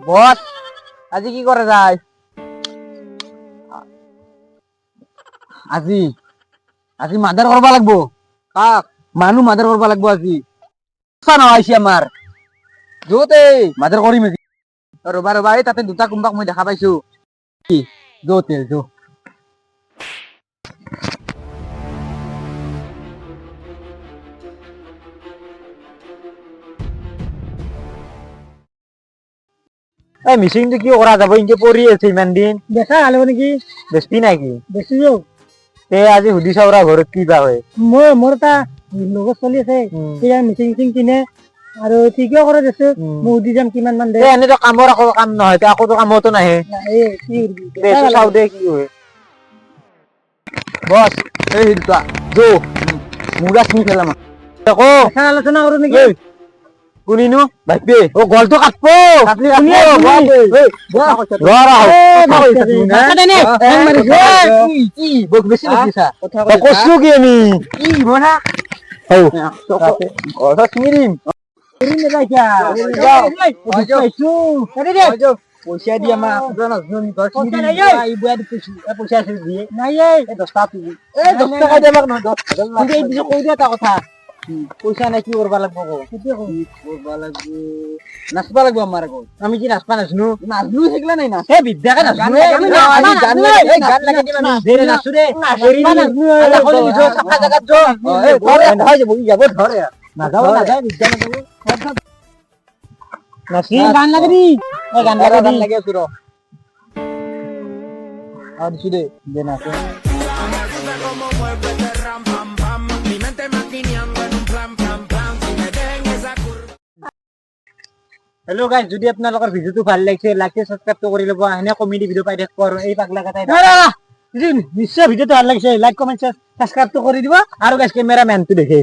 বস, আজি কি করে যায়? আজি আজি মাদার করবা লাগবো। কাক? মানুহ মাদার করবা লাগবো আজি। সা আমার যতে মাদার আজি। ৰবা ৰবা, এই তাতে দুটা কোনবাক মই দেখা পাইছো। কি? যতে যো এই মিচিংটো কি কৰা যাব ইনকে পৰি আছে ইমান দিন? দেখা হালো নেকি? বেচবি নাকি বেছি যাও তে আজি সুধি চাওৰা ঘৰত কি বা হয়। মোৰ মোৰ এটা লগত চলি আছে সেয়া মিচিং মিচিং কিনে আৰু ঠিকে কৰে দেছে মই সুধি যাম কিমান মান দে। তে এনেতো কামৰ আকৌ কাম নহয় তে আকৌতো কামতো নাহে। চাও দে কি হয়। বস এই দুটা যো মুগা চিনি খেলাম আকৌ। আলোচনা কৰো নেকি? কোনিনো ভাইপে ও গলটো কাটব কাটলি শুনি আছো, শুনি। বেছি লাগিছা কৈছো কি আমি কি মনা কথা চিনি দিম পইচা দি আমাৰ পইচা নাই ঐ। পইচা আছে দিয়ে নাই এই দহটা এই দহ টকা দে আমাক নহয় দহ টকা এই পিছত কৈ দে এটা কথা পইচা নাই কি কৰবা লাগব সেইটোৱে কৰবা লাগব নাচবা লাগব আমাৰ আকৌ আমি কি নাচবা নাচনো নাচনো থাকিলা নাই নাচ এই বিদ্যাকে নাচনো আমি গান লাগে, গান লাগে লাগে, দিবা নাচ, দে নাচো দে হেৰি নাচনো, এই আলা কলি বল, যো আ, চাফা জাগাত যো এই ধৰ নহয় যাব ই যাব ধৰ নাযাব নাযাব বিদ্যা নাযাব নাচি গান লাগে দি এই গান লাগে গান লাগে আছো ৰ আ দিছো দে দে নাচো হেল্ল' গাইজ যদি আপোনালোকৰ ভিডিঅ'টো ভালো লাগিছে লাইক ছাবস্ক্ৰাইবটো কৰি ল'ব এনে কমেডি ভিডিঅ' পাই থাকিব আৰু এই পাগলা কাটাই নিশ্চয় ভিডিঅ'টো ভালো লাগিছে লাইক কমেণ্ট ছাবস্ক্ৰাইবটো কৰি দিব। আৰু গাইজ কেমেৰামেনটো দেখি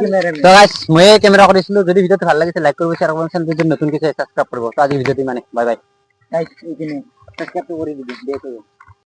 কেমেৰা তো মই কেমেৰা কৰিছিলো যদি ভিডিঅ'টো ভালো লাগিছে লাইক কৰিব শ্বেয়াৰ কৰিব চেনেলটো যদি নতুনকৈ চাবস্ক্ৰাইব কৰিব। তো আজি মানে বাই বাই গাইজ এইখিনি ছাবস্ক্ৰাইবটো কৰি দিবি দে